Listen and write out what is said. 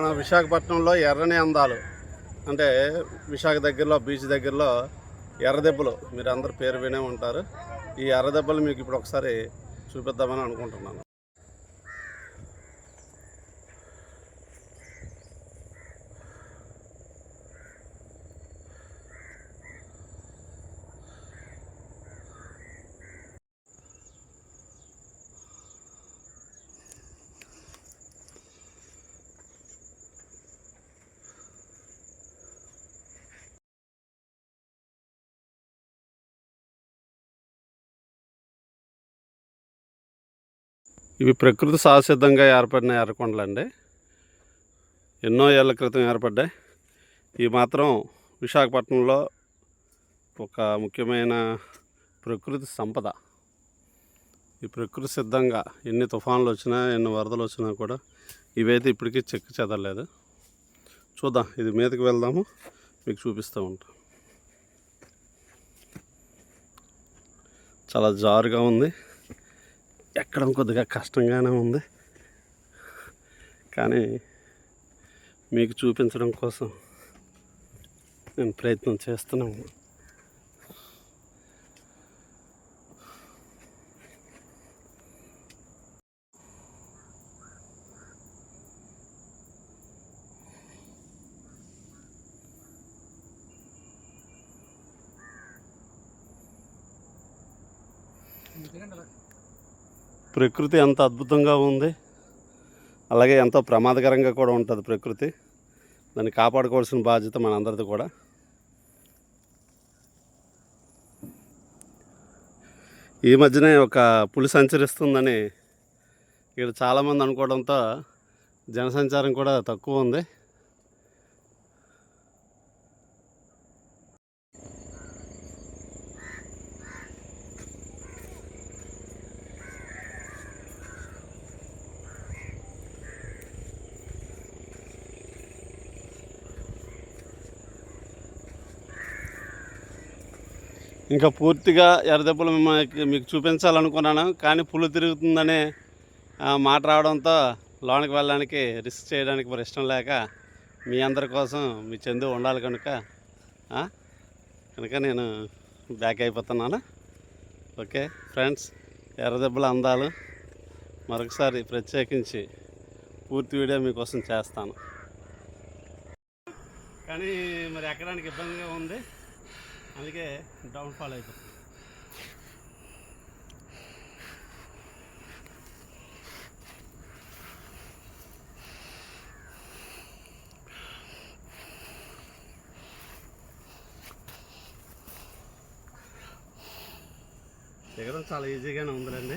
మన విశాఖపట్నంలో ఎర్రని అందాలు. అంటే విశాఖ దగ్గరలో బీచ్ దగ్గరలో ఎర్రదెబ్బలు. మీరు అందరు పేరు వినే ఉంటారు. ఈ ఎర్రదెబ్బలు మీకు ఇప్పుడు ఒకసారి చూపిద్దామని అనుకుంటున్నాను. ఇవి ప్రకృతి సహసిద్ధంగా ఏర్పడిన ఎర్రకొండలండి ఎన్నో ఏళ్ళ క్రితం ఏర్పడ్డాయి. ఇవి మాత్రం విశాఖపట్నంలో ఒక ముఖ్యమైన ప్రకృతి సంపద. ఈ ప్రకృతి సిద్ధంగా ఎన్ని తుఫాన్లు వచ్చినా ఎన్ని వరదలు వచ్చినా కూడా ఇవైతే ఇప్పటికీ చెక్కు చెదరలేదు. చూద్దాం ఇది మీదకి వెళ్దాము మీకు చూపిస్తూ ఉంటాం. చాలా జారుగా ఉంది. ఎక్కడం కొద్దిగా కష్టంగానే ఉంది. కానీ మీకు చూపించడం కోసం నేను ప్రయత్నం చేస్తున్నాను. ప్రకృతి ఎంత అద్భుతంగా ఉంది. అలాగే ఎంతో ప్రమాదకరంగా కూడా ఉంటుంది ప్రకృతి. దాన్ని కాపాడుకోవాల్సిన బాధ్యత మనందరిది కూడా. ఈ మధ్యనే ఒక పులి సంచరిస్తుందని ఇక్కడ చాలామంది అనుకోవడంతో జనసంచారం కూడా తక్కువ ఉంది. ఇంకా పూర్తిగా ఎర్రదెబ్బలు మిమ్మల్ని మీకు చూపించాలనుకున్నాను కానీ పులు తిరుగుతుందనే మాట రావడంతో లోనికి వెళ్ళడానికి రిస్క్ చేయడానికి మరి ఇష్టం లేక మీ అందరి కోసం మీ చందు ఉండాలి కనుక కనుక నేను బ్యాక్ అయిపోతున్నాను. ఓకే ఫ్రెండ్స్ ఎర్రదెబ్బల అందాలు. మరొకసారి ప్రత్యేకించి పూర్తి వీడియో మీకోసం చేస్తాను. కానీ మరి ఎక్కడానికి ఇబ్బందిగా ఉంది? అందుకే డౌన్ఫాల్ అయిపోతుంది ఎగరం చాలా ఈజీగానే ఉందిలేండి.